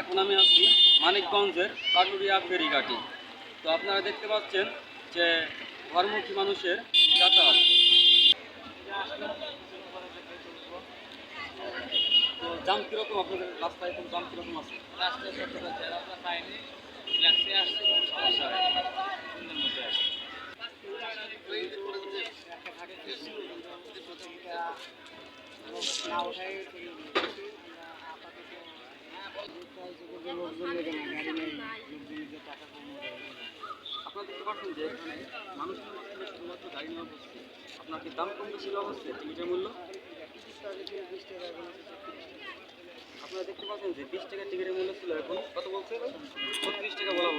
এখন আমি আছি মানিকগঞ্জের কাটুরিয়া ফেরিঘাটি। তো আপনারা দেখতে পাচ্ছেন যে ঘরমুখী মানুষের যাতায়াত। তো জাম কীরকম আপনাদের রাস্তায় এখন জাম কীরকম আছে? রাস্তায় পাইনি। সমস্যা হয়। না। আপনারা দেখতে পাচ্ছেন যে মানুষের আপনার কি দাম কম বেশি হচ্ছে, টিকিটের মূল্য? আপনারা দেখতে পাচ্ছেন যে বিশ টাকা টিকিটের মূল্য ছিল এখন, কত বলছে? ছত্রিশ টাকা বলা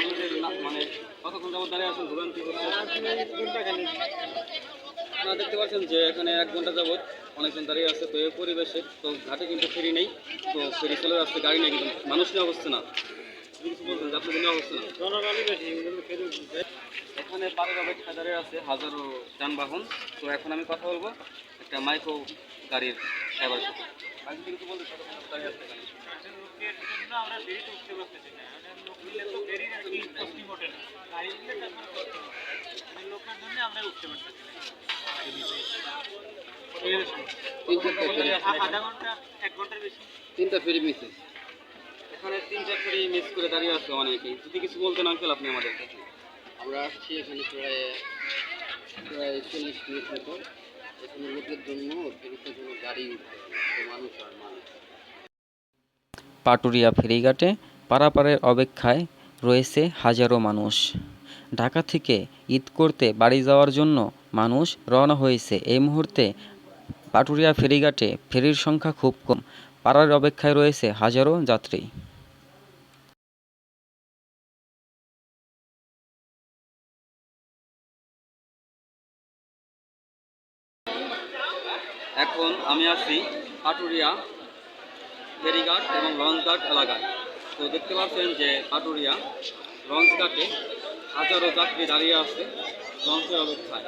আপনাদের মানে কতক্ষণ যাবত দাঁড়িয়ে আছেন? ভোগান্তি আপনারা দেখতে পাচ্ছেন যে এখানে এক ঘণ্টা যাবত অনেকজন দাঁড়িয়ে আছে, তো এই পরিবেশে, তো ঘাটে কিন্তু ফেরি নেই, তো ফেরি চলে যাচ্ছে, গাড়ি নেই কিন্তু, মানুষ নিয়ে হচ্ছে না। এখানে পাড়ের অপেক্ষা দাঁড়িয়ে আছে, হাজারো যানবাহন। তো এখন আমি কথা বলব একটা মাইক্রো গাড়ির ড্রাইভার কিন্তু বলতে আমরা উঠতে পারতেছি না আধা ঘণ্টা এক ঘণ্টার বেশি তিনটা ফেরি মিস এখানে তিন চার ফেরি মিস করে দাঁড়িয়ে আছে অনেকেই যদি কিছু বলতেন আঙ্কেল আপনি আমাদেরকে আমরা আসছি এখানে প্রায় প্রায় চল্লিশ মিনিট মতো। এখানে লোকের জন্য ফেরিতে কোনো গাড়ি মানুষ আর মানুষ পাটুরিয়া ফেরিঘাটে পারাপারের অপেক্ষায় রয়েছে হাজারো মানুষ। ঢাকা থেকে ঈদ করতে বাড়ি যাওয়ার জন্য মানুষ রওনা হয়েছে। এই মুহূর্তে পাটুরিয়া ফেরিঘাটে ফেরির সংখ্যা খুব কম। পাড়ার অপেক্ষায় রয়েছে হাজারো যাত্রী। এখন আমি আছি পাটুরিয়া ফেরিঘাট এবং লঞ্চঘাট এলাকায়। তো দেখতে পাচ্ছেন যে পাটুরিয়া লঞ্চঘাটে হাজারো যাত্রী দাঁড়িয়ে আছে লঞ্চের অপেক্ষায়।